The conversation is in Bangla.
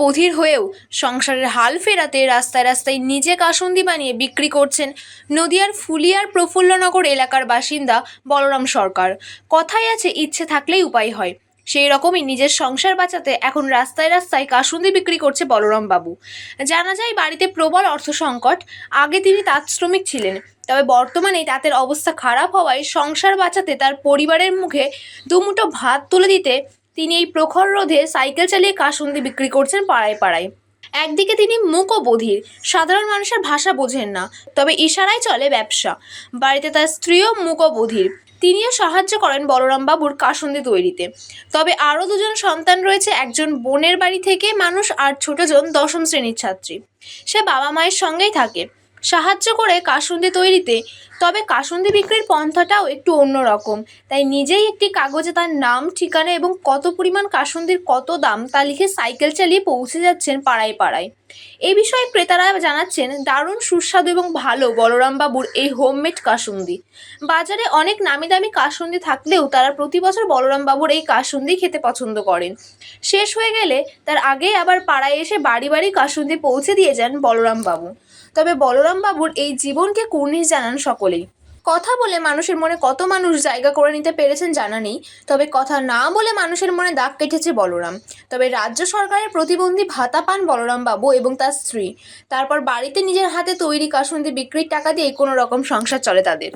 বধির হয়েও সংসারের হাল ফেরাতে রাস্তায় রাস্তায় নিজে কাসুন্দি বানিয়ে বিক্রি করছেন নদিয়ার ফুলিয়ার প্রফুল্লনগর এলাকার বাসিন্দা বলরাম সরকার। কথাই আছে, ইচ্ছে থাকলেই উপায় হয়। সেই রকমই নিজের সংসার বাঁচাতে এখন রাস্তায় রাস্তায় কাসুন্দি বিক্রি করছে বলরাম বাবু। জানা যায়, বাড়িতে প্রবল অর্থ সংকট। আগে তিনি তাঁত শ্রমিক ছিলেন। তবে বর্তমানে তাঁতের অবস্থা খারাপ হওয়ায় সংসার বাঁচাতে তার পরিবারের মুখে দুমুঠো ভাত তুলে দিতে তিনি এই প্রখর রোধে সাইকেল চালিয়ে কাসুন্দি বিক্রি করছেন পাড়ায় পাড়ায়। একদিকে তিনি মুক ও বধির, সাধারণ মানুষের ভাষা বোঝেন না, তবে ইশারায় চলে ব্যবসা। বাড়িতে তার স্ত্রীও মুক ও বধির, তিনিও সাহায্য করেন বলরাম বাবুর কাসুন্দি তৈরিতে। তবে আরও দুজন সন্তান রয়েছে, একজন বোনের বাড়ি থেকে মানুষ আর ছোটজন দশম শ্রেণির ছাত্রী। সে বাবা মায়ের সঙ্গেই থাকে। সাহায্য করে কাসুন্দি তৈরিতে তবে কাসুন্দি বিক্রির পন্থাটাও একটু অন্যরকম। তাই নিজেই একটি কাগজে তার নাম, ঠিকানা এবং কত পরিমাণ কাসুন্দির কত দাম তা লিখে সাইকেল চালিয়ে পৌঁছে যাচ্ছেন পাড়ায় পাড়ায়। এই বিষয়ে ক্রেতারা জানাচ্ছেন, দারুণ, সুস্বাদু এবং ভালো বলরাম বাবুর এই হোমমেড কাসুন্দি। বাজারে অনেক নামি দামি কাসুন্দি থাকলেও তারা প্রতি বছর বলরাম বাবুর এই কাসুন্দি খেতে পছন্দ করেন। শেষ হয়ে গেলে তার আগে আবার পাড়ায় এসে বাড়ি বাড়ি কাসুন্দি পৌঁছে দিয়ে যান বলরাম বাবু। তবে বলরাম বাবুর এই জীবনকে কুর্নিশ জানান সকলেই কথা বলে মানুষের মনে কত মানুষ জায়গা করে নিতে পেরেছেন জানা নেই, তবে কথা না বলে মানুষের মনে দাগ কেটেছে বলরাম। তবে রাজ্য সরকারের প্রতিবন্ধী ভাতা পান বলরাম বাবু এবং তার স্ত্রী। তারপর বাড়িতে নিজের হাতে তৈরি কাসুন্দি বিক্রির টাকা দিয়ে কোনো রকম সংসার চলে তাদের।